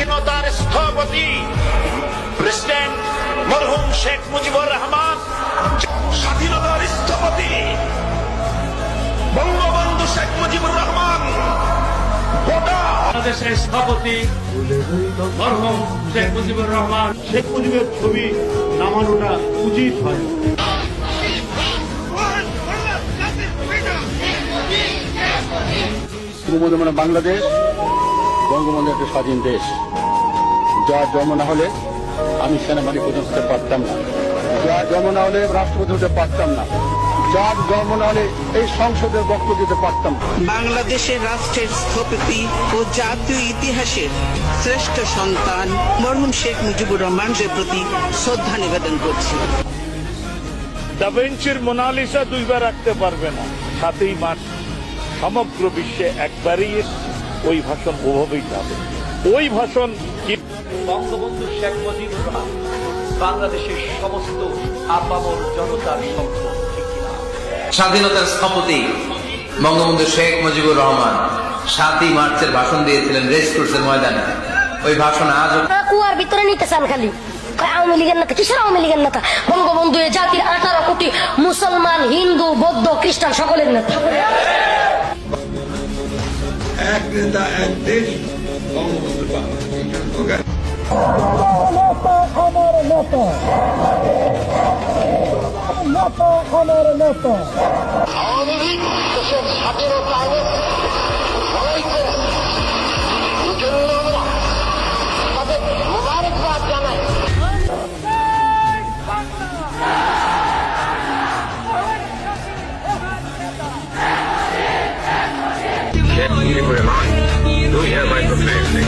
স্বাধীনতার স্থপতি, প্রেসিডেন্ট মরহুম শেখ মুজিবুর রহমান। স্বাধীনতার স্থপতি, বঙ্গবন্ধু শেখ মুজিবুর রহমান। বাংলাদেশের স্থপতি, মরহুম শেখ মুজিবুর রহমান। শেখ মুজিবের ছবি নামানোটা উচিত হয়। বঙ্গবন্ধু মানে বাংলাদেশ, বঙ্গবন্ধু একটা স্বাধীন দেশ। যার জন্ম না হলে আমি সেনাবাহিনী প্রধান হতে পারতাম না। যার জন্ম না হলে রাষ্ট্রপতি হতে পারতাম না। যার জন্ম না হলে এই সংসদের বক্তব্য দিতে পারতাম বাংলাদেশের রাষ্ট্রের স্থপতি ও জাতীয় ইতিহাসের শ্রেষ্ঠ সন্তান মরহুম শেখ মুজিবুর রহমানের প্রতি শ্রদ্ধা নিবেদন করছি। দাভেঞ্চির মোনালিসা দুইবার রাখতে পারবে না। সাতই মার্চ সমগ্র বিশ্বে একবারই। ওই ভাষণ ওভাবেই যাবে। ওই ভাষণ কি? বঙ্গবন্ধু শেখ মুজিবুর রহমান বাংলাদেশের সমস্ত আপামর জনতার সম্পদ স্বাধীনতার স্থপতি বঙ্গবন্ধু শেখ মুজিবুর রহমান সাতই মার্চের ভাষণ দিয়েছিলেন রেস কোর্সের ময়দানে। ওই ভাষণ আজও আপনারা কুয়ার ভিতরে নিতে চান খালি। আওয়ামী লীগের নেতা? কিসের আওয়ামী লীগের নেতা? বঙ্গবন্ধু এ জাতির আঠারো কোটি মুসলমান হিন্দু বৌদ্ধ খ্রিস্টান সকলের নেতা। এক নেতা এক দেশ। বঙ্গবন্ধু বাংলাদেশের স্লোগান আওয়ামী লীগ দেশের স্বাধীনতা Yet, you were mine. Do